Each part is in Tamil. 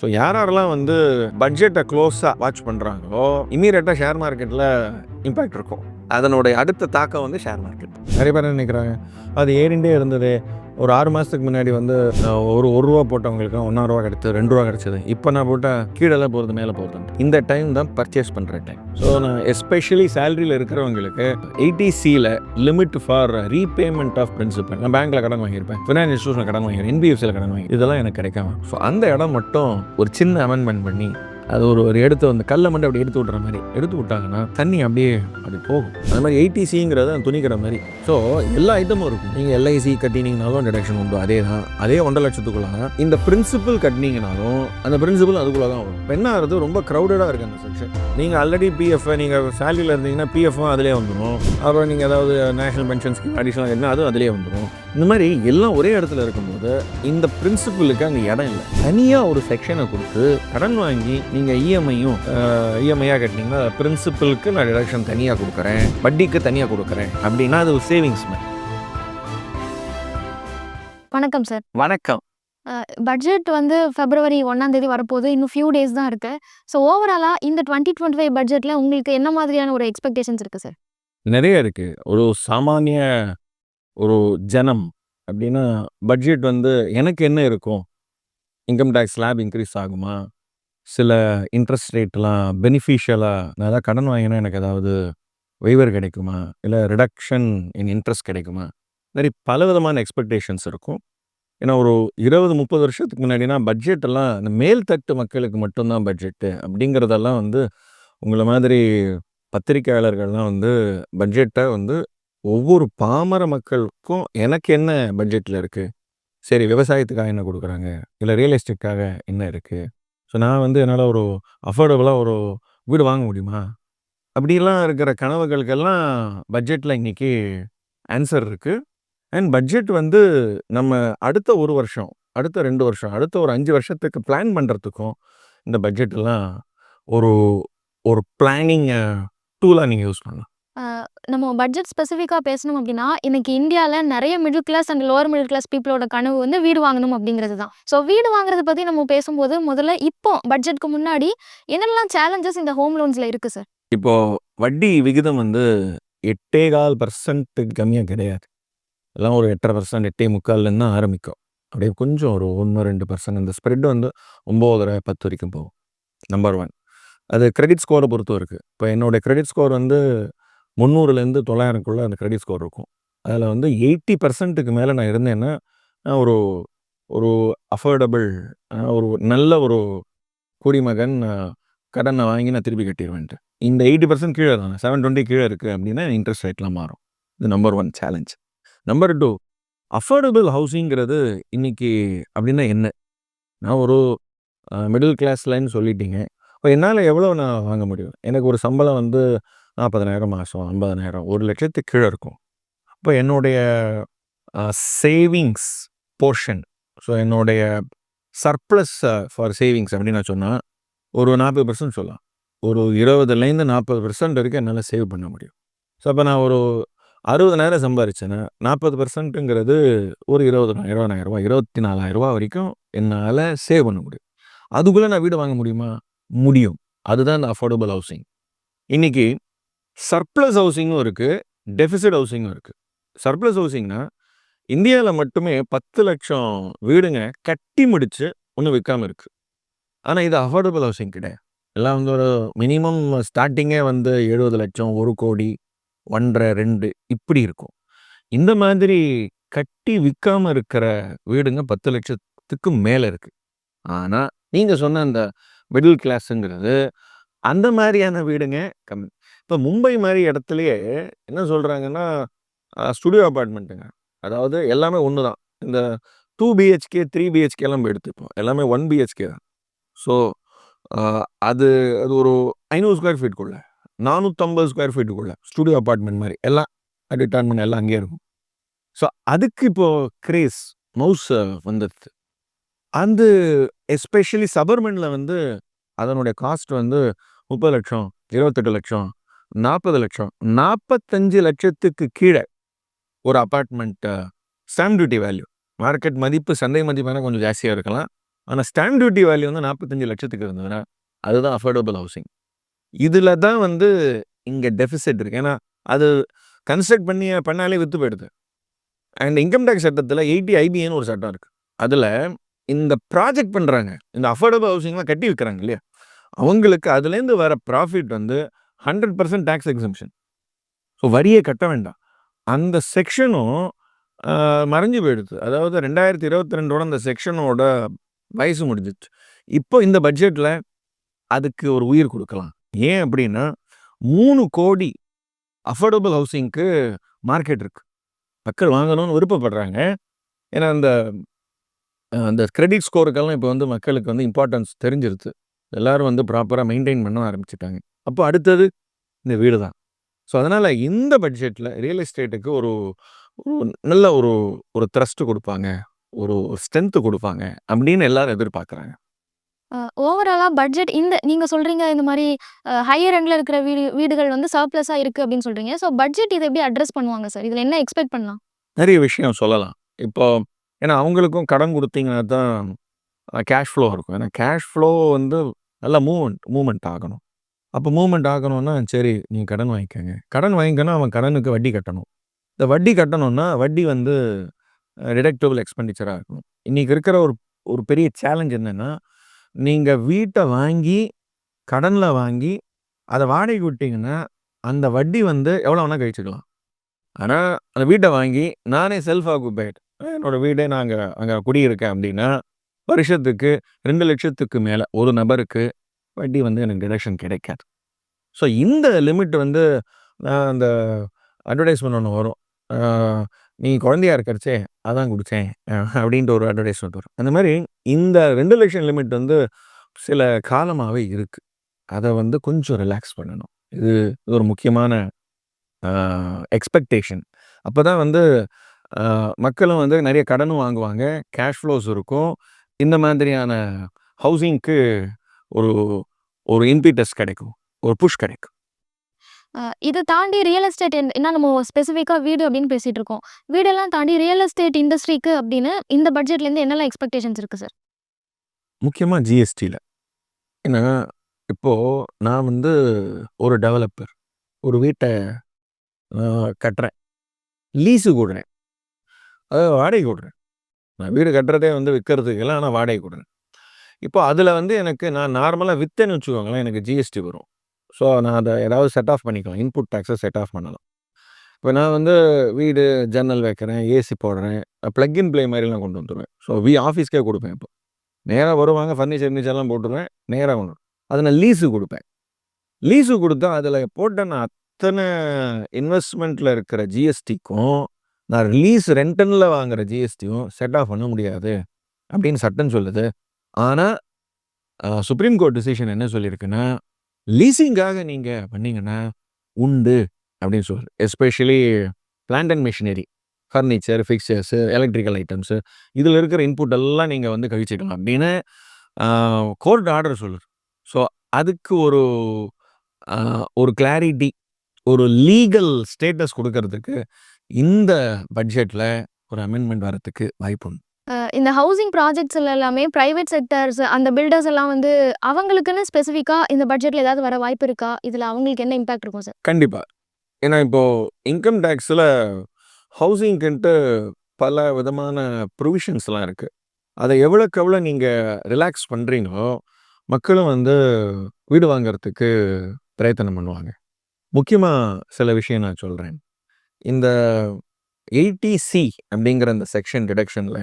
ஸோ யார் யாரெல்லாம் வந்து பட்ஜெட்டை க்ளோஸாக வாட்ச் பண்ணுறாங்களோ இமீடியட்டாக ஷேர் மார்க்கெட்டில் இம்பேக்ட் இருக்கும். அதனுடைய அடுத்த தாக்கம் வந்து ஷேர் மார்க்கெட் நிறைய பேர் நினைக்கிறாங்க? அது ஏறிண்டே இருந்தது. ஒரு ஆறு மாதத்துக்கு முன்னாடி வந்து ஒரு ஒரு ரூபா போட்டவங்களுக்கு ஒன்றா ரூபா கிடச்சது ரெண்டு ரூபா கிடைச்சது. இப்போ நான் போட்டால் கீழே போகிறது மேலே போகிறது இந்த டைம் தான் பர்ச்சேஸ் பண்ணுற டைம் ஸோ நான் எஸ்பெஷலி சேலரியில் இருக்கிறவங்களுக்கு எயிட்டிசியில் limit for repayment of principal நான் பேங்க்கில் கடன் வாங்கியிருப்பேன். ஃபினான்ஸ் இன்ஸ்டியூஷனில் கடன் வாங்கியிருப்பேன் என்பிஎஃப்சியில் கடன் வாங்கி இதெல்லாம் எனக்கு கிடைக்காம. ஸோ அந்த இடம் மட்டும் ஒரு சின்ன அமெண்ட்மெண்ட் பண்ணி அது ஒரு ஒரு எடுத்து வந்து கல்லை மட்டும் அப்படி எடுத்து விட்ற மாதிரி. எடுத்து விட்டாங்கன்னா தண்ணி அப்படியே அப்படி போகும். அது மாதிரி எயிட்டிசிங்கிறது துணிக்கிற மாதிரி. ஸோ எல்லா ஐட்டமும் இருக்கும். நீங்கள் எல்ஐசி கட்டினீங்கனாலும் டிடக்ஷன் உண்டு. அதே தான். அதே ஒன்றரை லட்சத்துக்குள்ள தான் இந்த பிரின்சிபல் கட்டினீங்கனாலும் அந்த பிரின்சிபல் அதுக்குள்ளே தான் வரும் பெண்ணாகிறது ரொம்ப க்ரௌடடாக இருக்குது அந்த செக்ஷன் நீங்கள் ஆல்ரெடி பிஎஃப் நீங்கள் சேலரியில் இருந்தீங்கன்னா பிஎஃப்பும் அதிலே வந்துடும் அப்புறம் நீங்கள் ஏதாவது நேஷனல் பென்ஷன் ஸ்கீம் அடிஷனல் என்ன அதுவும் அதிலே வந்துடும் இந்த மாதிரி எல்லாம் ஒரே இடத்துல இருக்கும்போது இந்த பிரின்சிபலுக்கு அங்கே இடம் இல்லை. தனியாக ஒரு செக்ஷனை கொடுத்து கடன் வாங்கி நீங்கள் இஎம்ஐயும் இஎம்ஐயாக கட்டினீங்கன்னா பிரின்சிபலுக்கு நான் டிடக்ஷன் தனியாக கொடுக்குறேன் வட்டிக்கு தனியாக கொடுக்குறேன் அப்படின்னா அது ஒரு சேவிங்ஸ் மாதிரி. வணக்கம் சார். வணக்கம். பட்ஜெட் வந்து பிப்ரவரி ஒன்றாம் தேதி வரப்போகுது. இன்னும் ஃபியூ டேஸ் தான் இருக்கு. ஸோ ஓவராலாக இந்த டுவெண்ட்டி டுவெண்ட்டி ஃபைவ் பட்ஜெட்டில் உங்களுக்கு என்ன மாதிரியான ஒரு எக்ஸ்பெக்டேஷன்ஸ் இருக்குது சார் நிறைய இருக்குது ஒரு சாமானிய ஒரு ஜனம் அப்படின்னா பட்ஜெட் வந்து எனக்கு என்ன இருக்கும்? இன்கம் டேக்ஸ் ஸ்லாப் இன்க்ரீஸ் ஆகுமா? சில இன்ட்ரெஸ்ட் ரேட்லாம் பெனிஃபிஷியலாக நான் ஏதாவது கடன் வாங்கினா எனக்கு ஏதாவது வெய்வர் கிடைக்குமா? இல்லை ரிடக்ஷன் இன் இன்ட்ரெஸ்ட் கிடைக்குமா? மாதிரி பல விதமான எக்ஸ்பெக்டேஷன்ஸ் இருக்கும். ஏன்னா ஒரு இருபது முப்பது வருஷத்துக்கு முன்னாடினா பட்ஜெட் எல்லாம் இந்த மேல்தட்டு மக்களுக்கு மட்டும்தான் பட்ஜெட்டு அப்படிங்கிறதெல்லாம் வந்து உங்களை மாதிரி பத்திரிக்கையாளர்கள்லாம் வந்து பட்ஜெட்டை வந்து ஒவ்வொரு பாமர மக்களுக்கும் எனக்கு என்ன பட்ஜெட்டில் இருக்குது சரி விவசாயத்துக்காக என்ன கொடுக்குறாங்க? இல்லை ரியல் எஸ்டேட்காக என்ன இருக்குது ஸோ நான் வந்து என்னால் ஒரு அஃபோர்டபுளாக ஒரு வீடு வாங்க முடியுமா? அப்படிலாம் இருக்கிற கனவுகளுக்கெல்லாம் பட்ஜெட்டில் இன்றைக்கி ஆன்சர் இருக்குது அண்ட் பட்ஜெட் வந்து நம்ம அடுத்த ஒரு வருஷம் அடுத்த ரெண்டு வருஷம் அடுத்த ஒரு அஞ்சு வருஷத்துக்கு பிளான் பண்ணுறதுக்கும் இந்த பட்ஜெட்டெல்லாம் ஒரு ஒரு பிளானிங் டூலாக நீங்கள் யூஸ் பண்ணலாம். நம்ம பட்ஜெட் ஸ்பெசிஃபிக்காக பேசணும் அப்படின்னா இன்னைக்கு இந்தியாவில் நிறைய middle class and lower middle class பீப்புளோட கனவு வந்து வீடு வாங்கணும் அப்படிங்கிறது தான் ஸோ வீடு வாங்குறத பற்றி நம்ம பேசும்போது முதல்ல இப்போ பட்ஜெட்க்கு முன்னாடி என்னெல்லாம் சேலஞ்சஸ் இந்த ஹோம் லோன்ஸில் இருக்குது சார் இப்போ வட்டி விகிதம் வந்து எட்டே கால் பர்சன்ட்டுக்கு கம்மியாக கிடையாது. எல்லாம் ஒரு எட்டரை பர்சன்ட் எட்டே முக்கால்லேருந்து தான் ஆரம்பிக்கும். அப்படியே கொஞ்சம் ஒரு ஒன்று ரெண்டு பர்சன்ட் அந்த ஸ்ப்ரெட் வந்து ஒம்போதரை பத்து வரைக்கும் போகும். நம்பர் ஒன் அது கிரெடிட் ஸ்கோரை பொறுத்தும் இருக்குது இப்போ என்னோடய கிரெடிட் ஸ்கோர் வந்து முந்நூறுலேருந்து தொள்ளாயிரம்குள்ளே அந்த கிரெடிட் ஸ்கோர் இருக்கும். அதில் வந்து எயிட்டி பர்சன்ட்டுக்கு மேலே நான் இருந்தேன்னா ஒரு ஒரு அஃபோர்டபுள் ஒரு நல்ல ஒரு குடிமகன் கடனை வாங்கி நான் திருப்பி கட்டிடுவேன்ட்டு இந்த எயிட்டி பர்சன்ட் கீழே தானே செவன் டுவெண்ட்டி கீழே இருக்குது அப்படின்னா இன்ட்ரெஸ்ட் ரேட்லாம் மாறும். இது number one challenge number two affordable ஹவுசிங்கிறது இன்னைக்கு அப்படின்னா என்ன? நான் ஒரு மிடில் கிளாஸ்லன்னு சொல்லிட்டீங்க. இப்போ என்னால் எவ்வளோ நான் வாங்க முடியும்? எனக்கு ஒரு சம்பளம் வந்து நாற்பதனாயிரம் மாதம் ஐம்பதனாயிரம் ஒரு லட்சத்துக்கு கீழே இருக்கும். அப்போ என்னுடைய சேவிங்ஸ் போர்ஷன் ஸோ என்னுடைய சர்ப்ளஸ் ஃபார் சேவிங்ஸ் அப்படின்னு நான் சொன்னால் ஒரு நாற்பது பர்சன்ட் சொல்லலாம். ஒரு இருபதுலேருந்து நாற்பது பர்சன்ட் வரைக்கும் என்னால் சேவ் பண்ண முடியும். ஸோ அப்போ நான் ஒரு அறுபதனாயிரம் சம்பாரிச்சேன்னா நாற்பது பர்சன்ட்டுங்கிறது ஒரு இருபதாயிரம் இருபதாயிரம் ரூபா இருபத்தி நாலாயிரம் ரூபா வரைக்கும் என்னால் சேவ் பண்ண முடியும். அதுக்குள்ளே நான் வீடு வாங்க முடியுமா? முடியும். அதுதான் இந்த அஃபோர்டபுள் ஹவுசிங் இன்னைக்கு சர்ப்ளஸ் ஹவுசிங்கும் இருக்குது டெஃபிசிட் ஹவுசிங்கும் இருக்குது சர்ப்ளஸ் ஹவுசிங்னா இந்தியாவில் மட்டுமே பத்து லட்சம் வீடுங்க கட்டி முடித்து ஒன்றும் விற்காம இருக்குது ஆனால் இது அஃபோர்டபுள் ஹவுசிங் கிடையாது. எல்லாம் வந்து ஒரு மினிமம் ஸ்டார்டிங்கே வந்து எழுபது லட்சம் ஒரு கோடி ஒன்றரை ரெண்டு இப்படி இருக்கும். இந்த மாதிரி கட்டி விற்காம இருக்கிற வீடுங்க பத்து லட்சத்துக்கு மேலே இருக்குது ஆனால் நீங்கள் சொன்ன அந்த மிடில் கிளாஸுங்கிறது அந்த மாதிரியான வீடுங்க கம்மி. இப்போ மும்பை மாதிரி இடத்துலையே என்ன சொல்கிறாங்கன்னா ஸ்டுடியோ அப்பார்ட்மெண்ட்டுங்க அதாவது எல்லாமே ஒன்று தான். இந்த டூ பிஹெச்கே த்ரீ பிஹெச்கேலாம் போய் எடுத்துப்போம் எல்லாமே ஒன் பிஹெச்கே தான். ஸோ அது அது ஒரு ஐநூறு ஸ்கொயர் ஃபீட்டுக்குள்ள நானூற்றம்பது ஸ்கொயர் ஃபீட்டுக்குள்ள ஸ்டுடியோ அப்பார்ட்மெண்ட் மாதிரி எல்லாம் டிட்டார்மெண்ட் எல்லாம் அங்கேயே இருக்கும். ஸோ அதுக்கு இப்போது கிரேஸ் மவுஸ் வந்துடுது அந்த எஸ்பெஷலி சபர்மனில் வந்து அதனுடைய காஸ்ட் வந்து முப்பது லட்சம் இருபத்தெட்டு லட்சம் நாற்பது லட்சம். நாற்பத்தஞ்சு லட்சத்துக்கு கீழே ஒரு apartment stamp duty value market மதிப்பு சந்தை மதிப்பான கொஞ்சம் ஜாஸ்தியாக இருக்கலாம். ஆனால் ஸ்டாம்ப் டியூட்டி வேல்யூ வந்து நாற்பத்தஞ்சு லட்சத்துக்கு இருந்ததுன்னா அதுதான் அஃபோர்டபுள் ஹவுசிங் இதில் தான் வந்து இங்கே டெஃபிசிட் இருக்கு. ஏன்னா அது கன்ஸ்ட்ரக்ட் பண்ணி பண்ணாலே விற்று போயிடுது. அண்ட் இன்கம் டேக்ஸ் சட்டத்தில் எயிட்டி ஐபிஏன்னு ஒரு சட்டம் இருக்குது அதில் இந்த ப்ராஜெக்ட் பண்ணுறாங்க இந்த அஃபோர்டபுள் ஹவுசிங்லாம் கட்டி விற்கிறாங்க இல்லையா? அவங்களுக்கு அதுலேருந்து வர ப்ராஃபிட் வந்து hundred percent tax exemption so வரியே கட்ட வேண்டாம். அந்த செக்ஷனும் மறைஞ்சு போயிடுது. அதாவது ரெண்டாயிரத்தி இருபத்தி ரெண்டோட அந்த செக்ஷனோட வயசு முடிஞ்சிச்சு இப்போ இந்த பட்ஜெட்டில் அதுக்கு ஒரு உயிர் கொடுக்கலாம். ஏன் அப்படின்னா மூணு கோடி அஃபோர்டபுள் ஹவுசிங்க்கு மார்க்கெட் இருக்குது மக்கள் வாங்கணும்னு விருப்பப்படுறாங்க. ஏன்னா அந்த அந்த கிரெடிட் ஸ்கோருக்கெல்லாம் இப்போ வந்து மக்களுக்கு வந்து இம்பார்ட்டன்ஸ் தெரிஞ்சிருது எல்லோரும் வந்து ப்ராப்பராக மெயின்டைன் பண்ண ஆரம்பிச்சிட்டாங்க. அப்போ அடுத்தது இந்த வீடு தான் ஸோ அதனால் இந்த பட்ஜெட்டில் ரியல் எஸ்டேட்டுக்கு ஒரு ஒரு நல்ல ஒரு ஒரு த்ரஸ்ட் கொடுப்பாங்க. ஒரு ஸ்ட்ரென்த்து கொடுப்பாங்க அப்படின்னு எல்லாரும் எதிர்பார்க்குறாங்க. ஓவராலாக பட்ஜெட் இந்த நீங்கள் சொல்கிறீங்க இந்த மாதிரி ஹையர் எண்டில் இருக்கிற வீடு வீடுகள் வந்து சர்ப்ளஸாக இருக்குது அப்படின்னு சொல்கிறீங்க ஸோ பட்ஜெட் இதை எப்படி அட்ரஸ் பண்ணுவாங்க சார் இதில் என்ன எக்ஸ்பெக்ட் பண்ணலாம்? நிறைய விஷயம் சொல்லலாம். இப்போ ஏன்னா அவங்களுக்கும் கடன் கொடுத்தீங்கன்னா தான் கேஷ் ஃப்ளோ இருக்கும். ஏன்னா கேஷ் ஃப்ளோ வந்து நல்லா மூவ்மெண்ட் மூவ்மெண்ட் ஆகணும். அப்போ மூமெண்ட் ஆகணும்னா சரி நீங்கள் கடன் வாங்கிக்கோங்க. கடன் வாங்கிக்கணும் அவன் கடனுக்கு வட்டி கட்டணும். இந்த வட்டி கட்டணும்னா வட்டி வந்து டிடக்டபிள் எக்ஸ்பெண்டிச்சராக இருக்கணும். இன்றைக்கி இருக்கிற ஒரு ஒரு பெரிய சேலஞ்ச் என்னென்னா நீங்கள் வீட்டை வாங்கி கடனில் வாங்கி அதை வாடகை விட்டிங்கன்னா அந்த வட்டி வந்து எவ்வளோ வேணால் கழிச்சுக்கலாம். ஆனால் அந்த வீட்டை வாங்கி நானே செல்ஃப் ஆக்குபைட் என்னோடய வீடே நான் அங்கே அங்கே குடியிருக்கேன் அப்படின்னா வருஷத்துக்கு ரெண்டு லட்சத்துக்கு மேலே ஒரு நபருக்கு வட்டி வந்து எனக்கு டிடக்ஷன் கிடைக்காது. ஸோ இந்த லிமிட் வந்து நான் அந்த அட்வர்டைஸ்மெண்ட் ஒன்று வரும். நீ குழந்தையா இருக்கிறச்சே அதான் குடித்தேன் அப்படின்ட்டு ஒரு அட்வர்டைஸ்மெண்ட் வரும். அந்த மாதிரி இந்த ரெண்டு லட்சம் லிமிட் வந்து சில காலமாகவே இருக்குது அதை வந்து கொஞ்சம் ரிலாக்ஸ் பண்ணணும். இது இது ஒரு முக்கியமான எக்ஸ்பெக்டேஷன் அப்போ தான் வந்து மக்களும் வந்து நிறைய கடனும் வாங்குவாங்க கேஷ் ஃப்ளோஸ் இருக்கும். இந்த மாதிரியான ஹவுசிங்க்கு ஒரு ஒரு இம்பீட்டஸ் கிடைக்கும். ஒரு புஷ் கிடைக்கும். இதை தாண்டி ரியல் எஸ்டேட் என்ன நம்ம ஸ்பெசிஃபிக்காக வீடு அப்படின்னு பேசிகிட்டு இருக்கோம். வீடெல்லாம் தாண்டி ரியல் எஸ்டேட் இண்டஸ்ட்ரிக்கு அப்படின்னு இந்த பட்ஜெட்லேருந்து என்னெல்லாம் எக்ஸ்பெக்டேஷன்ஸ் இருக்குது சார் முக்கியமாக ஜிஎஸ்டியில் ஏன்னா இப்போது நான் வந்து ஒரு டெவலப்பர் ஒரு வீட்டை கட்டுறேன். லீஸு கொடுறேன். அதாவது வாடகை கொடுறேன். நான் வீடு கட்டுறதே வந்து விற்கிறதுக்கு இல்லை ஆனால் வாடகை கொடுறேன். இப்போ அதில் வந்து எனக்கு நான் நார்மலாக வித்தேன்னு வச்சுக்கோங்களேன் எனக்கு ஜிஎஸ்டி வரும். ஸோ நான் அதை ஏதாவது செட் ஆஃப் பண்ணிக்கலாம். இன்புட் டேக்ஸை செட் ஆஃப் பண்ணலாம். இப்போ நான் வந்து வீடு ஜன்னல் வைக்கிறேன் ஏசி போடுறேன் ப்ளக்இன் ப்ளே மாதிரிலாம் கொண்டு வந்துடுவேன் ஸோ வி ஆஃபீஸ்க்கே கொடுப்பேன் இப்போ. நேராக வருவாங்க ஃபர்னிச்சர் ஃபர்னிச்சர்லாம் போட்டுருவேன் நேராக கொண்டு வருவேன். அதை நான் லீஸு கொடுப்பேன். லீஸு கொடுத்தா அதில் போட்ட நான் அத்தனை இன்வெஸ்ட்மெண்ட்டில் இருக்கிற ஜிஎஸ்டிக்கும் நான் லீஸ் ரெண்டனில் வாங்குகிற ஜிஎஸ்டியும் செட் ஆஃப் பண்ண முடியாது அப்படின்னு சட்டம் சொல்லுது. ஆனால் சுப்ரீம் கோர்ட் டிசிஷன் என்ன சொல்லியிருக்குன்னா லீசிங்காக நீங்கள் பண்ணிங்கன்னா உண்டு அப்படின்னு சொல்லுது especially plant and machinery furniture fixtures electrical items இதில் இருக்கிற இன்புட் எல்லாம் நீங்கள் வந்து கழிச்சிக்கலாம் அப்படின்னு கோர்ட் ஆர்டர் சொல்லுது. ஸோ அதுக்கு ஒரு ஒரு கிளாரிட்டி ஒரு லீகல் ஸ்டேட்டஸ் கொடுக்கறதுக்கு இந்த பட்ஜெட்டில் ஒரு அமெண்ட்மெண்ட் வரத்துக்கு வாய்ப்பு உண்டு இந்த ஹவுசிங் ப்ராஜெக்ட்ஸில் எல்லாமே ப்ரைவேட் செக்டர்ஸ் அந்த பில்டர்ஸ் எல்லாம் வந்து அவங்களுக்குன்னு ஸ்பெசிஃபிக்காக இந்த பட்ஜெட்டில் ஏதாவது வர வாய்ப்பு இருக்கா? இதில் அவங்களுக்கு என்ன இம்பாக்ட் இருக்கும் சார் கண்டிப்பாக ஏன்னா இப்போது இன்கம் டேக்ஸில் ஹவுசிங்க்குன்ட்டு பல விதமான ப்ரொவிஷன்ஸ்லாம் இருக்குது அதை எவ்வளோக்கு எவ்வளோ நீங்கள் ரிலாக்ஸ் பண்ணுறீங்களோ மக்களும் வந்து வீடு வாங்கிறதுக்கு பிரயத்தனம் பண்ணுவாங்க. முக்கியமாக சில விஷயம் நான் சொல்கிறேன் இந்த எயிட்டி சி அப்படிங்கிற அந்த செக்ஷன் டிடக்ஷனில்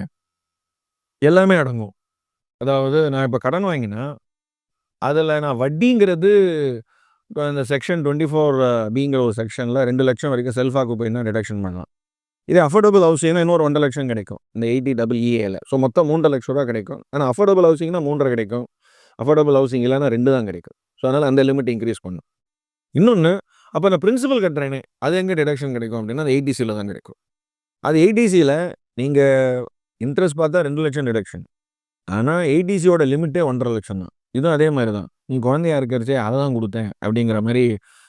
எல்லாமே அடங்கும். அதாவது நான் இப்போ கடன் வாங்கினேன் அதில் நான் வட்டிங்கிறது இந்த செக்ஷன் டுவெண்ட்டி ஃபோர் பிங்கிற ஒரு செக்ஷனில் ரெண்டு லட்சம் வரைக்கும் செல்ஃப் ஆக்குப்பைனா டிடக்ஷன் பண்ணலாம். இதே அஃபோர்டபுள் ஹவுசிங்னா இன்னொரு ஒன்றரை லட்சம் கிடைக்கும். இந்த எயிட்டி டபுள் இஏல ஸோ மொத்தம் மூன்றரை லட்ச ரூபா கிடைக்கும். ஆனால் அஃபோர்டபுள் ஹவுசிங்னா மூன்றரை கிடைக்கும். அஃபோர்டபுள் ஹவுசிங் இல்லைன்னா ரெண்டு தான் கிடைக்கும். ஸோ அதனால் அந்த லிமிட் இன்க்ரீஸ் பண்ணும். இன்னொன்று அப்போ நான் பிரின்சிபல் கட்டுறேனே அது எங்கே டிடக்ஷன் கிடைக்கும் அப்படின்னா அது எயிட்டிசியில் தான் கிடைக்கும். அது எயிட்டிசியில் நீங்கள் இன்ட்ரெஸ்ட் பார்த்தா ரெண்டு லட்சம் டிடக்ஷன் ஆனால் எயிட்டிசியோட லிமிட்டே ஒன்றரை லட்சம் தான். இதுவும் அதே மாதிரி தான். நீ குழந்தையா இருக்கிறச்சே அதை தான் கொடுத்தேன் அப்படிங்கிற மாதிரி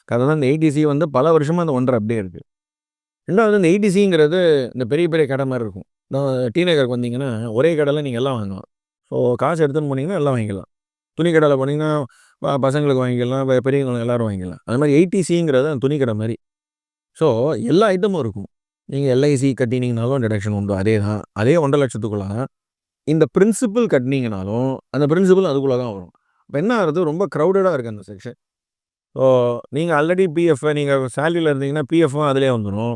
கதை தான். இந்த எயிட்டிசி வந்து பல வருஷமாக அந்த ஒன்றரை அப்படியே இருக்குது ரெண்டாவது இந்த எயிட்டிசிங்கிறது இந்த பெரிய பெரிய கடை மாதிரி இருக்கும். நான் டீனேஜருக்கு வந்தீங்கன்னா ஒரே கடையில் நீங்கள் எல்லாம் வாங்கலாம். ஸோ காசு எடுத்துன்னு போனீங்கன்னா எல்லாம் வாங்கிக்கலாம். துணி கடையில் போனீங்கன்னா ப- பசங்களுக்கு வாங்கிக்கலாம் பெரியவங்களுக்கு எல்லோரும் எல்லாரும் வாங்கிக்கலாம். அது மாதிரி எயிட்டிசிங்கிறது அந்த துணி கடை மாதிரி. ஸோ எல்லா ஐட்டமும் இருக்கும். நீங்கள் எல்ஐசி கட்டினீங்கனாலும் டிடக்ஷன் உண்டு. அதே தான். அதே ஒன்றரை லட்சத்துக்குள்ள தான் இந்த பிரின்சிபல் கட்டினீங்கனாலும் அந்த பிரின்சிபல் அதுக்குள்ளே தான் வரும். இப்போ என்ன ஆகுறது? ரொம்ப க்ரௌடடாக இருக்குது அந்த செக்ஷன் ஸோ நீங்கள் ஆல்ரெடி பிஎஃப் நீங்கள் சேலரியில் இருந்தீங்கன்னா பிஎஃப்பும் அதிலே வந்துடும்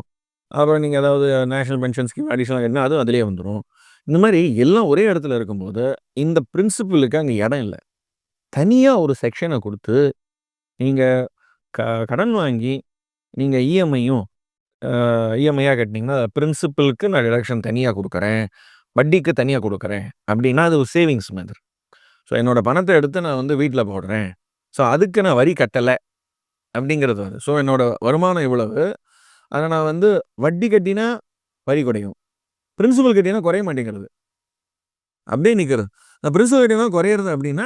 அப்புறம் நீங்கள் ஏதாவது நேஷனல் பென்ஷன் ஸ்கீம் அடிஷனல் என்ன அதுவும் அதிலே வந்துடும் இந்த மாதிரி எல்லாம் ஒரே இடத்துல இருக்கும்போது இந்த பிரின்சிபலுக்கு அங்கே இடம் இல்லை. தனியாக ஒரு செக்ஷனை கொடுத்து நீங்கள் க கடன் வாங்கி நீங்கள் இஎம்ஐயும் இஎம்ஐயாக கட்டினீங்கன்னா பிரின்சிபலுக்கு நான் டிடக்ஷன் தனியாக கொடுக்குறேன். வட்டிக்கு தனியாக கொடுக்குறேன். அப்படின்னா அது ஒரு சேவிங்ஸ் மெதர். ஸோ என்னோடய பணத்தை எடுத்து நான் வந்து வீட்டில் போடுறேன். ஸோ அதுக்கு நான் வரி கட்டலை. அப்படிங்கிறது வந்து ஸோ என்னோடய வருமானம் இவ்வளவு. அதை நான் வந்து வட்டி கட்டினா வரி குறையும். பிரின்சிபல் கட்டினா குறைய மாட்டேங்கிறது. அப்படியே நிற்கிறது அந்த பிரின்சிபல் கட்டினா குறையிறது அப்படின்னா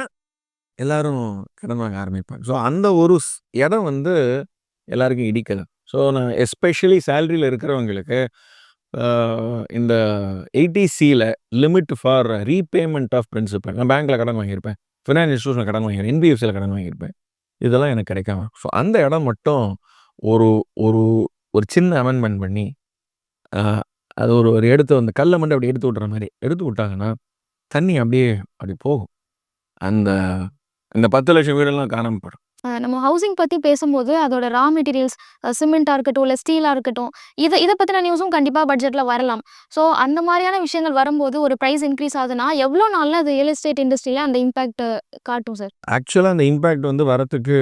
எல்லாரும் கடன் வாங்க ஆரம்பிப்பாங்க. ஸோ அந்த ஒரு இடம் வந்து எல்லாருக்கும் இடிக்குது. ஸோ நான் எஸ்பெஷலி சேலரியில் இருக்கிறவங்களுக்கு இந்த எயிட்டிசியில் limit for repayment of principal நான் பேங்க்கில் கடன் வாங்கியிருப்பேன். ஃபினான்ஸ் இன்ஸ்டியூஷனில் கடன் வாங்கியிருப்பேன். என்பிஎஃப்சியில் கடன் வாங்கியிருப்பேன். இதெல்லாம் எனக்கு கிடைக்காம. ஸோ அந்த இடம் மட்டும் ஒரு ஒரு ஒரு சின்ன அமெண்ட்மெண்ட் பண்ணி அது ஒரு ஒரு எடுத்து அந்த கல்லை மட்டும் அப்படி எடுத்து விட்ற மாதிரி எடுத்து விட்டாங்கன்னா தண்ணி அப்படியே அப்படி போகும். அந்த இந்த பத்து லட்சம் வீடெல்லாம் காணாமல் போயிடும். நம்ம ஹவுசிங் பற்றி பேசும்போது அதோட ரா மெட்டீரியல்ஸ் சிமெண்ட்டாக இருக்கட்டும் இல்லை ஸ்டீலாக இருக்கட்டும் இதை இதை பற்றின நியூஸும் கண்டிப்பாக பட்ஜெட்டில் வரலாம். ஸோ அந்த மாதிரியான விஷயங்கள் வரும்போது ஒரு ப்ரைஸ் இன்க்ரீஸ் ஆகுதுன்னா எவ்வளோ நாளில் அது ரியல் எஸ்டேட் இண்டஸ்ட்ரியில் அந்த இம்பாக்ட் காட்டும் சார் ஆக்சுவலாக அந்த இம்பேக்ட் வந்து வரத்துக்கு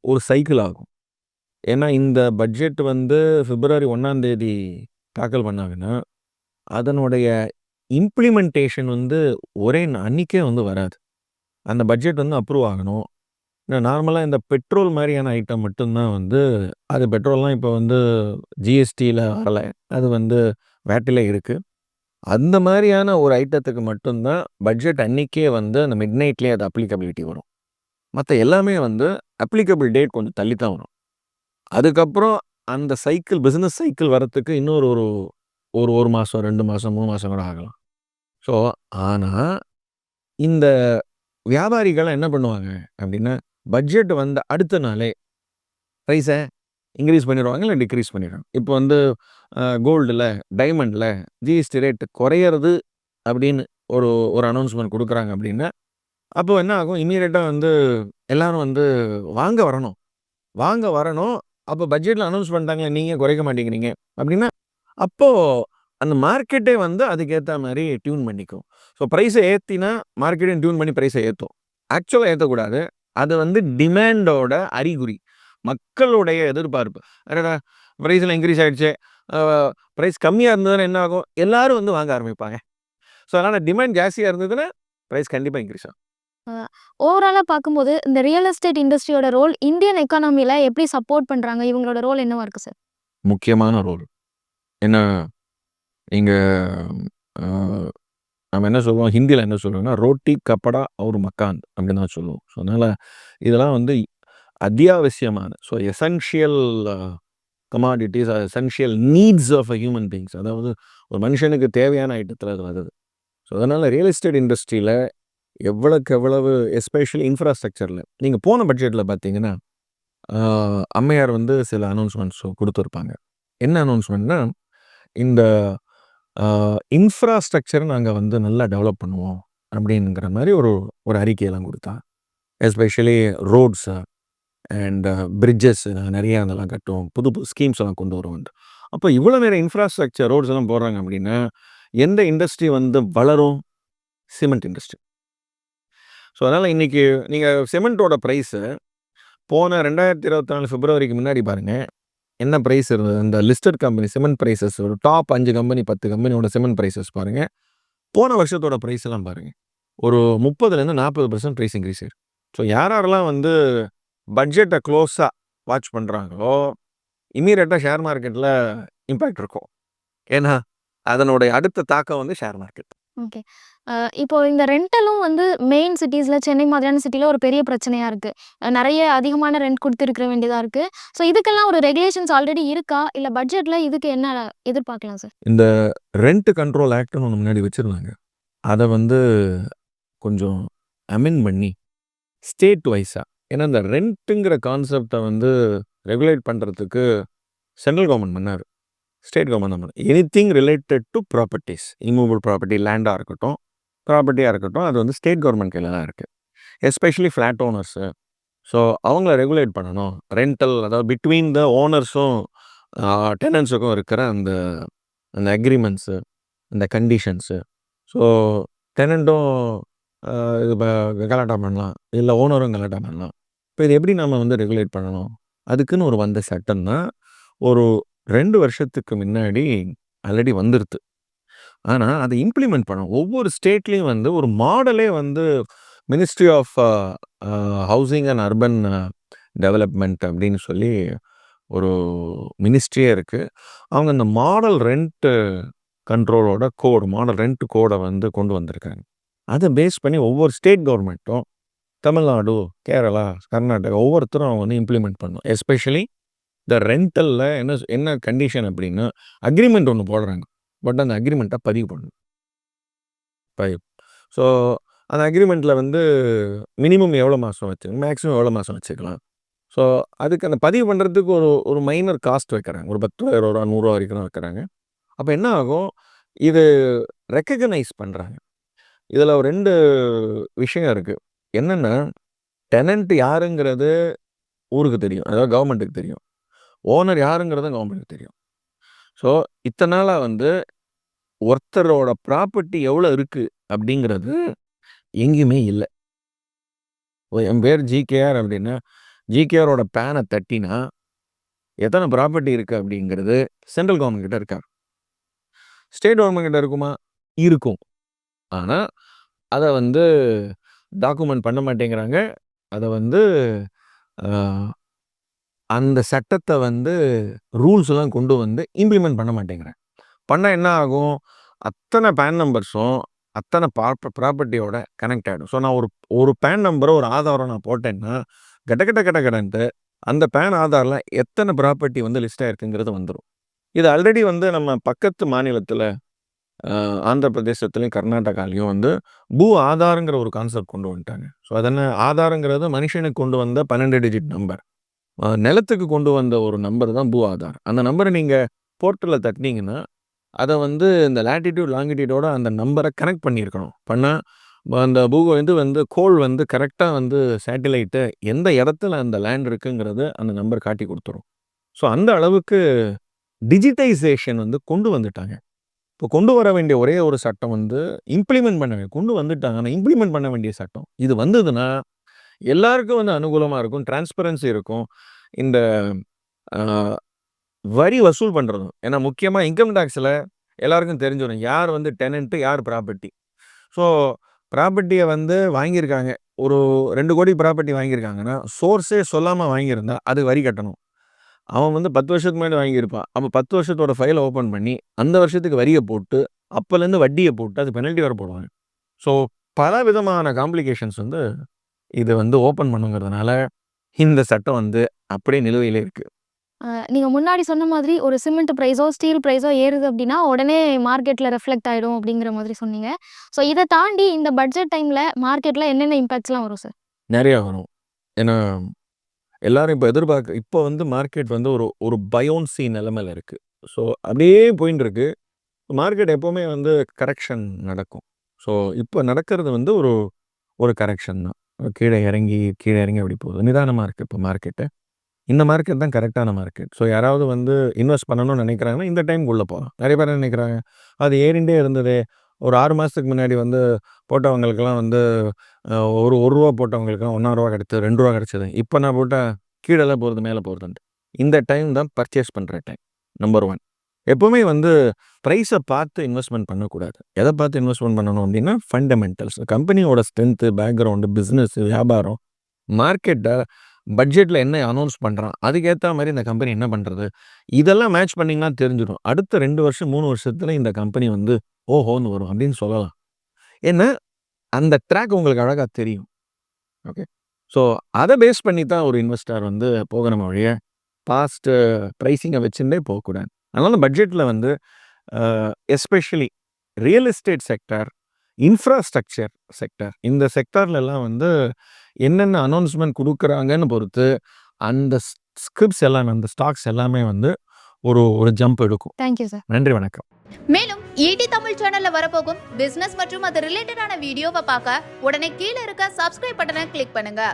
ஒரு சைக்கிள் ஆகும். ஏன்னா இந்த பட்ஜெட் வந்து பிப்ரவரி ஒன்றாம் தேதி தாக்கல் பண்ணாங்கன்னா அதனுடைய இம்ப்ளிமெண்டேஷன் வந்து ஒரே ந- அன்னிக்கே வந்து வராது. அந்த பட்ஜெட் வந்து அப்ரூவ் ஆகணும். நார்மலாக இந்த பெட்ரோல் மாதிரியான ஐட்டம் மட்டும்தான் வந்து அது பெட்ரோல்லாம் இப்போ வந்து ஜிஎஸ்டியில் வரலை. அது வந்து வேட்டில் இருக்குது அந்த மாதிரியான ஒரு ஐட்டத்துக்கு மட்டும்தான் பட்ஜெட் அன்னைக்கே வந்து அந்த மிட் நைட்லேயே அது அப்ளிகபிலிட்டி வரும். மற்ற எல்லாமே வந்து அப்ளிகபிள் டேட் கொஞ்சம் தள்ளி தான் வரும். அதுக்கப்புறம் அந்த சைக்கிள் பிஸ்னஸ் சைக்கிள் வரத்துக்கு இன்னொரு ஒரு ஒரு ஒரு மாதம் ரெண்டு மாதம் மூணு மாதம் கூட ஆகலாம். ஸோ ஆனால் இந்த வியாபாரிகள் என்ன பண்ணுவாங்க அப்படின்னா பட்ஜெட் வந்த அடுத்த நாளே ப்ரைஸை இன்க்ரீஸ் பண்ணிடுவாங்க இல்லை டிக்ரீஸ் பண்ணிடுவாங்க. இப்போ வந்து கோல்டில் டைமண்டில் ஜிஎஸ்டி ரேட் குறையிறது அப்படின்னு ஒரு ஒரு அனௌன்ஸ்மெண்ட் கொடுக்குறாங்க அப்படின்னா அப்போ என்ன ஆகும்? இமீடியட்டாக வந்து எல்லோரும் வந்து வாங்க வரணும். வாங்க வரணும். அப்போ பட்ஜெட்டில் அனௌன்ஸ் பண்ணிட்டாங்களே நீங்கள் குறைக்க மாட்டேங்கிறீங்க அப்படின்னா அப்போது அந்த மார்க்கெட்டே வந்து அதுக்கேற்ற மாதிரி டியூன் பண்ணிக்கும். ஸோ ப்ரைஸை ஏற்றினா மார்க்கெட்டையும் டியூன் பண்ணி ப்ரைஸை ஏற்றும் ஆக்சுவலாக ஏற்றக்கூடாது அது வந்து டிமாண்டோட அறிகுறி. மக்களுடைய எதிர்பார்ப்பு. அடடா! ப்ரைஸில் இன்க்ரீஸ் ஆகிடுச்சு ப்ரைஸ் கம்மியாக இருந்ததுன்னா என்ன ஆகும்? எல்லாரும் வந்து வாங்க ஆரம்பிப்பாங்க. ஸோ அதனால் டிமாண்ட் ஜாஸ்தியாக இருந்ததுன்னா ப்ரைஸ் கண்டிப்பாக இன்க்ரீஸ் ஆகும். ஓவராலாக பார்க்கும்போது இந்த ரியல் எஸ்டேட் இண்டஸ்ட்ரியோட ரோல் இந்தியன் எக்கானமியில் எப்படி சப்போர்ட் பண்ணுறாங்க இவங்களோட ரோல் என்னவா இருக்குது சார் முக்கியமான ரோல் என்ன? நீங்கள் நம்ம என்ன சொல்லுவோம் ஹிந்தியில் என்ன சொல்லுவோம்னா ரோட்டி கப்படா ஒரு மக்கான் அப்படின்னு தான் சொல்லுவோம். ஸோ அதனால் இதெல்லாம் வந்து அத்தியாவசியமான so essential commodities essential needs of a human beings அதாவது ஒரு மனுஷனுக்கு தேவையான ஐட்டத்தில் அது வருது. ஸோ அதனால் ரியல் எஸ்டேட் இண்டஸ்ட்ரியில் எவ்வளோக்கு எவ்வளவு எஸ்பெஷலி இன்ஃப்ராஸ்ட்ரக்சரில் நீங்கள் போன பட்ஜெட்டில் பார்த்தீங்கன்னா அம்மையார் வந்து சில அனௌன்ஸ்மெண்ட்ஸ் கொடுத்துருப்பாங்க. என்ன அனௌன்ஸ்மெண்ட்னா இந்த இன்ஃப்ராஸ்ட்ரக்சரை நாங்கள் வந்து நல்லா டெவலப் பண்ணுவோம் அப்படிங்கிற மாதிரி ஒரு ஒரு அறிக்கையெல்லாம் கொடுத்தா எஸ்பெஷலி ரோட்ஸு அண்ட் பிரிட்ஜஸ் நிறையா அதெல்லாம் கட்டுவோம். புது புது ஸ்கீம்ஸ் எல்லாம் கொண்டு வருவோம் அப்போ இவ்வளோ நேரம் இன்ஃப்ராஸ்ட்ரக்சர் ரோட்ஸ் எல்லாம் போடுறாங்க அப்படின்னா எந்த இண்டஸ்ட்ரி வந்து வளரும்? சிமெண்ட் இண்டஸ்ட்ரி ஸோ அதனால் இன்றைக்கி நீங்கள் சிமெண்ட்டோட ப்ரைஸு போன ரெண்டாயிரத்தி இருபத்தி நாலு பிப்ரவரிக்கு முன்னாடி பாருங்கள் என்ன ப்ரைஸ் இருந்தது? இந்த லிஸ்டட் கம்பெனி சிமெண்ட் ப்ரைஸஸ் ஒரு டாப் அஞ்சு கம்பெனி பத்து கம்பெனியோட சிமெண்ட் ப்ரைஸஸ் பாருங்கள் போன வருஷத்தோட ப்ரைஸ் எல்லாம் பாருங்கள் ஒரு முப்பதுலேருந்து நாற்பது பர்சன்ட் ப்ரைஸ் இன்க்ரீஸ் ஆயிருக்கு ஸோ யார் யாரெல்லாம் வந்து பட்ஜெட்டை க்ளோஸாக வாட்ச் பண்ணுறாங்களோ இமீடியட்டாக ஷேர் மார்க்கெட்டில் இம்பேக்ட் இருக்கும். ஏன்னா அதனுடைய அடுத்த தாக்கம் வந்து ஷேர் மார்க்கெட் ஓகே இப்போ இந்த ரெண்டலும் வந்து மெயின் சிட்டிஸில் சென்னை மாதிரியான சிட்டியில் ஒரு பெரிய பிரச்சனையாக இருக்குது நிறைய அதிகமான ரெண்ட் கொடுத்துருக்க வேண்டியதாக இருக்குது ஸோ இதுக்கெல்லாம் ஒரு ரெகுலேஷன்ஸ் ஆல்ரெடி இருக்கா? இல்லை பட்ஜெட்டில் இதுக்கு என்ன எதிர்பார்க்கலாம் சார் இந்த ரெண்ட் கண்ட்ரோல் ஆக்ட்னு ஒன்று முன்னாடி வச்சுருந்தாங்க. அதை வந்து கொஞ்சம் அமெண்ட் பண்ணி ஸ்டேட் வைஸாக ஏன்னா இந்த ரெண்ட்டுங்கிற கான்செப்டை வந்து ரெகுலேட் பண்ணுறதுக்கு சென்ட்ரல் கவர்மெண்ட் பண்ணார். ஸ்டேட் கவர்மெண்ட் பண்ணார் anything related to properties immovable property லேண்டாக இருக்கட்டும் ப்ராப்பர்ட்டியாக இருக்கட்டும். அது வந்து ஸ்டேட் கவர்மெண்ட் கையில் தான் இருக்குது எஸ்பெஷலி ஃப்ளாட் ஓனர்ஸு. ஸோ அவங்கள ரெகுலேட் பண்ணணும். ரெண்டல் அதாவது பிட்வீன் த ஓனர்ஸும் டெனன்ஸுக்கும் இருக்கிற அந்த அந்த அக்ரிமெண்ட்ஸு அந்த கண்டிஷன்ஸு. ஸோ டெனண்ட்டும் இது கலாட்டா பண்ணலாம். இல்லை ஓனரும் கலாட்டா பண்ணலாம். இப்போ இது எப்படி நம்ம வந்து ரெகுலேட் பண்ணணும்? அதுக்குன்னு ஒரு வந்த சட்டம் தான் ஒரு ரெண்டு வருஷத்துக்கு முன்னாடி ஆல்ரெடி வந்துடுது ஆனால் அதை இம்ப்ளிமெண்ட் பண்ணணும். ஒவ்வொரு ஸ்டேட்லேயும் வந்து ஒரு மாடலே வந்து ministry of housing and urban development அப்படின்னு சொல்லி ஒரு மினிஸ்ட்ரியே இருக்குது அவங்க இந்த மாடல் ரெண்ட்டு கண்ட்ரோலோட கோடு மாடல் ரெண்ட் கோடை வந்து கொண்டு வந்திருக்காங்க. அதை பேஸ் பண்ணி ஒவ்வொரு ஸ்டேட் கவர்மெண்ட்டும் தமிழ்நாடு கேரளா கர்நாடகா ஒவ்வொருத்தரும் அவங்க வந்து இம்ப்ளிமெண்ட் பண்ணும் எஸ்பெஷலி இந்த ரெண்டலில் என்ன என்ன கண்டிஷன் அப்படின்னா அக்ரிமெண்ட் ஒன்று போடுறாங்க. பட் அந்த அக்ரிமெண்ட்டை பதிவு பண்ணணும். பதிவு ஸோ அந்த அக்ரிமெண்ட்டில் வந்து மினிமம் எவ்வளோ மாதம் வச்சு மேக்ஸிமம் எவ்வளோ மாதம் வச்சுக்கலாம்? ஸோ அதுக்கு அந்த பதிவு பண்ணுறதுக்கு ஒரு ஒரு மைனர் காஸ்ட் வைக்கிறாங்க. ஒரு பத்து ரூபா நூறுரூவா வரைக்கும் வைக்கிறாங்க. அப்போ என்ன ஆகும்? இது ரெக்கக்னைஸ் பண்ணுறாங்க இதில் ஒரு ரெண்டு விஷயம் இருக்குது என்னென்னா டெனண்ட் யாருங்கிறது ஊருக்கு தெரியும். அதாவது கவர்மெண்ட்டுக்கு தெரியும். ஓனர் யாருங்கிறது கவர்மெண்ட்டுக்கு தெரியும். ஸோ இத்தனை நாளாக வந்து ஒருத்தரோட ப்ராப்பர்ட்டி எவ்வளோ இருக்குது அப்படிங்கிறது எங்கேயுமே இல்லை. என் பேர் ஜிகேஆர் அப்படின்னா ஜிகேஆரோட பேனை தட்டினா எத்தனை ப்ராப்பர்ட்டி இருக்குது அப்படிங்கிறது சென்ட்ரல் கவர்மெண்ட் கிட்ட இருக்கா? ஸ்டேட் கவர்மெண்ட் கிட்ட இருக்குமா? இருக்கும். ஆனால் அதை வந்து டாக்குமெண்ட் பண்ண மாட்டேங்கிறாங்க. அதை வந்து அந்த சட்டத்தை வந்து ரூல்ஸ் எல்லாம் கொண்டு வந்து இம்ப்ளிமெண்ட் பண்ண மாட்டேங்கிறேன். பண்ணால் என்ன ஆகும்? அத்தனை பேன் நம்பர்ஸும் அத்தனை ப்ராப்பர்ட்டியோட கனெக்ட் ஆகிடும் ஸோ நான் ஒரு ஒரு பேன் நம்பரை ஒரு ஆதாரம் நான் போட்டேன்னா கட்ட கட்ட கட்ட கடன்ட்டு அந்த பேன் ஆதாரில் எத்தனை ப்ராப்பர்ட்டி வந்து லிஸ்ட் ஆகிருக்குங்கிறது வந்துடும் இது ஆல்ரெடி வந்து நம்ம பக்கத்து மாநிலத்தில் ஆந்திர பிரதேசத்துலையும் கர்நாடகாலையும் வந்து பூ ஆதாரங்கிற ஒரு கான்செப்ட் கொண்டு வந்துட்டாங்க. ஸோ அதென்ன ஆதாரங்கிறது மனுஷனுக்கு கொண்டு வந்த பன்னெண்டு டிஜிட் நம்பர். நிலத்துக்கு கொண்டு வந்த ஒரு நம்பர் தான் பூ ஆதார். அந்த நம்பரை நீங்கள் போர்ட்டலில் தட்டினீங்கன்னா அதை வந்து இந்த லேட்டிடியூட் லாங்கிடியூடோட அந்த நம்பரை கனெக்ட் பண்ணியிருக்கணும். பண்ணால் அந்த பூகோ இது வந்து கோள் வந்து கரெக்டாக வந்து சேட்டிலைட்டு எந்த இடத்துல அந்த லேண்ட் இருக்குங்கிறது அந்த நம்பர் காட்டி கொடுத்துரும். ஸோ அந்த அளவுக்கு டிஜிட்டைசேஷன் வந்து கொண்டு வந்துட்டாங்க. இப்போ கொண்டு வர வேண்டிய ஒரே ஒரு சட்டம் வந்து இம்ப்ளிமெண்ட் பண்ண கொண்டு வந்துட்டாங்க. ஆனால் இம்ப்ளிமெண்ட் பண்ண வேண்டிய சட்டம் இது வந்ததுன்னா எல்லாருக்கும் வந்து அனுகூலமாக இருக்கும். டிரான்ஸ்பரன்சி இருக்கும். இந்த வரி வசூல் பண்ணுறதும் ஏன்னா முக்கியமாக இன்கம் டேக்ஸில் எல்லாருக்கும் தெரிஞ்சிடும் யார் வந்து டெனண்ட்டு யார் ப்ராப்பர்ட்டி ஸோ ப்ராப்பர்ட்டியை வந்து வாங்கியிருக்காங்க. ஒரு ரெண்டு கோடி ப்ராப்பர்ட்டி வாங்கியிருக்காங்கன்னா சோர்ஸே சொல்லாமல் வாங்கியிருந்தா அது வரி கட்டணும். அவன் வந்து பத்து வருஷத்துக்கு முன்னாடி வாங்கியிருப்பான். அப்போ பத்து வருஷத்தோட ஃபைலை ஓப்பன் பண்ணி அந்த வருஷத்துக்கு வரியை போட்டு அப்போலேருந்து வட்டியை போட்டு அது பெனல்ட்டி வர போடுவாங்க. ஸோ பல விதமான காம்ப்ளிகேஷன்ஸ் வந்து இது வந்து ஓப்பன் பண்ணுங்கிறதுனால இந்த சட்டம் வந்து அப்படியே நிலுவையிலே இருக்குது நீங்கள் முன்னாடி சொன்ன மாதிரி ஒரு சிமெண்ட் ப்ரைஸோ ஸ்டீல் ப்ரைஸோ ஏறுது அப்படின்னா உடனே மார்க்கெட்டில் ரெஃப்ளெக்ட் ஆகிடும் அப்படிங்கிற மாதிரி சொன்னீங்க. ஸோ இதை தாண்டி இந்த பட்ஜெட் டைமில் மார்க்கெட்டில் என்னென்ன இம்பாக்ட்ஸ்லாம் வரும் சார் நிறையா வரும். ஏன்னா எல்லாரும் இப்போ எதிர்பார்க்க இப்போ வந்து மார்க்கெட் வந்து ஒரு ஒரு பயோன்சி நிலைமையில இருக்குது ஸோ அப்படியே போயின்னு இருக்கு. மார்க்கெட் எப்போவுமே வந்து கரெக்ஷன் நடக்கும். ஸோ இப்போ நடக்கிறது வந்து ஒரு ஒரு கரெக்ஷன் தான். கீழே இறங்கி கீழே இறங்கி அப்படி போகுது. நிதானமாக இருக்குது இப்போ மார்க்கெட்டு இந்த மார்க்கெட் தான் கரெக்டான மார்க்கெட் ஸோ யாராவது வந்து இன்வெஸ்ட் பண்ணணும்னு நினைக்கிறாங்கன்னா இந்த டைம் உள்ளே போகலாம் நிறைய பேர் நினைக்கிறாங்க அது ஏறிண்டே இருந்ததே. ஒரு ஆறு மாதத்துக்கு முன்னாடி வந்து போட்டவங்களுக்கெல்லாம் வந்து ஒரு ஒரு ரூபா போட்டவங்களுக்குலாம் ஒன்றா ரூபா கிடைச்சது ரெண்டு ரூபா கிடைச்சது. இப்போ நான் போட்டால் கீழே போகிறது மேலே போகிறதுன்ட்டு இந்த டைம் தான் பர்ச்சேஸ் பண்ணுற டைம் நம்பர் ஒன் எப்போவுமே வந்து ப்ரைஸை பார்த்து இன்வெஸ்ட்மெண்ட் பண்ணக்கூடாது. எதை பார்த்து இன்வெஸ்ட்மெண்ட் பண்ணணும் அப்படின்னா ஃபண்டமெண்டல்ஸ் கம்பெனியோட ஸ்ட்ரென்த்து பேக்ரவுண்டு பிஸ்னஸ் வியாபாரம் மார்க்கெட்டை பட்ஜெட்டில் என்ன அனௌன்ஸ் பண்ணுறான் அதுக்கேற்ற மாதிரி இந்த கம்பெனி என்ன பண்ணுறது இதெல்லாம் மேட்ச் பண்ணிங்கன்னா தெரிஞ்சிடும். அடுத்த ரெண்டு வருஷம் மூணு வருஷத்தில் இந்த கம்பெனி வந்து ஓஹோன்னு வரும் அப்படின்னு சொல்லலாம். ஏன்னா அந்த ட்ராக் உங்களுக்கு அழகாக தெரியும். ஓகே ஸோ அதை பேஸ் பண்ணி தான் ஒரு இன்வெஸ்டர் வந்து போகணும் வழிய பாஸ்ட்டு ப்ரைஸிங்கை வச்சுட்டே போகக்கூடாது. அதனால பட்ஜெட்டில் வந்து especially real estate sector infrastructure sector இந்த செக்டார்லலாம் வந்து என்னென்ன அனௌன்ஸ்மெண்ட் கொடுக்குறாங்கன்னு பொறுத்து அந்த ஸ்கிரிப்ட்ஸ் எல்லாமே அந்த ஸ்டாக்ஸ் எல்லாமே வந்து ஒரு ஒரு ஜம்ப் எடுக்கும். தேங்க்யூ சார் நன்றி வணக்கம். மேலும் ஈடி தமிழ் சேனல்ல வரப்போகும் பிசினஸ் மற்றும் அது ரிலேட்டடான வீடியோவை பார்க்க உடனே கீழே இருக்க சப்ஸ்கிரைப் பட்டனை கிளிக் பண்ணுங்க.